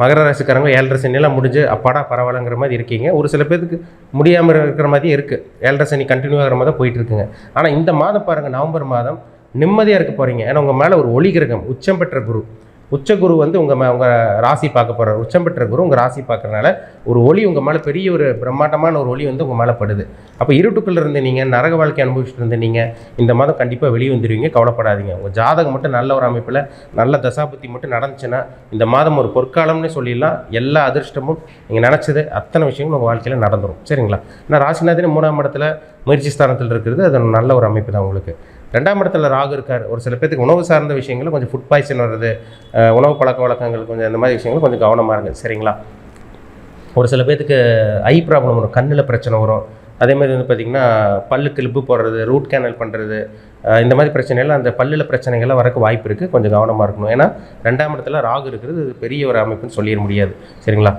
மகர ராசிக்காரங்க ஏழரை சனியெல்லாம் முடிஞ்சு அப்பாடா பரவாயில்லங்கிற மாதிரி இருக்கீங்க. ஒரு சில பேருக்கு முடியாமல் இருக்கிற மாதிரி இருக்குது ஏழரை சனி கண்டினியூ ஆகிற மாதிரி தான் போயிட்டு இருக்குங்க ஆனால் இந்த மாதம் பாருங்கள் நவம்பர் மாதம் நிம்மதியாக இருக்க போகிறீங்க ஏன்னா உங்கள் மேலே ஒரு ஒளி கிரகம் உச்சம் பெற்ற குரு. உச்ச குரு வந்து உங்கள் மே உங்கள் ராசி பார்க்க போகிற உச்சம் பெற்ற குரு உங்கள் ராசி பார்க்குறதுனால ஒரு ஒளி உங்கள் மேலே பெரிய ஒரு பிரம்மாண்டமான ஒரு ஒளி வந்து உங்கள் மேலே படுது. அப்போ இருட்டுக்குள்ளே இருந்து நீங்கள் நரக வாழ்க்கை அனுபவிச்சுட்டு இருந்து நீங்கள் இந்த மாதம் கண்டிப்பாக வெளியே வந்துடுவீங்க கவலைப்படாதீங்க. உங்கள் ஜாதகம் மட்டும் நல்ல ஒரு அமைப்பில் நல்ல தசாபுத்தி மட்டும் நடந்துச்சுன்னா இந்த மாதம் ஒரு பொற்காலம்னு சொல்லிடலாம். எல்லா அதிர்ஷ்டமும் நீங்கள் நினச்சது அத்தனை விஷயங்களும் உங்கள் வாழ்க்கையில் நடந்துடும் சரிங்களா? ஏன்னா ராசிநாதனே மூணாம் இடத்துல முயற்சி ஸ்தானத்தில் இருக்கிறது. அது ஒரு நல்ல ஒரு அமைப்பு தான் உங்களுக்கு. ரெண்டாம் இடத்துல ராகு இருக்கார். ஒரு சில பேருக்கு உணவு சார்ந்த விஷயங்கள் கொஞ்சம் ஃபுட் பாய்சன் வர்றது உணவு பழக்க வழக்கங்கள் கொஞ்சம் இந்த மாதிரி விஷயங்கள் கொஞ்சம் கவனமாக இருங்க. சரிங்களா? ஒரு சில பேர்த்துக்கு ஐ ப்ராப்ளம் வரும் கண்ணில் பிரச்சனை வரும். அதே மாதிரி வந்து பார்த்திங்கன்னா பல்லு கிளிப்பு போடுறது ரூட் கேனல் பண்ணுறது இந்த மாதிரி பிரச்சனைகள் அந்த பல்லில் பிரச்சனைகள்லாம் வரக்கு வாய்ப்பு இருக்குது கொஞ்சம் கவனமாக இருக்கணும். ஏன்னா ரெண்டாம் இடத்துல ராகு இருக்கிறது பெரிய ஒரு அமைப்புன்னு சொல்லிட முடியாது. சரிங்களா?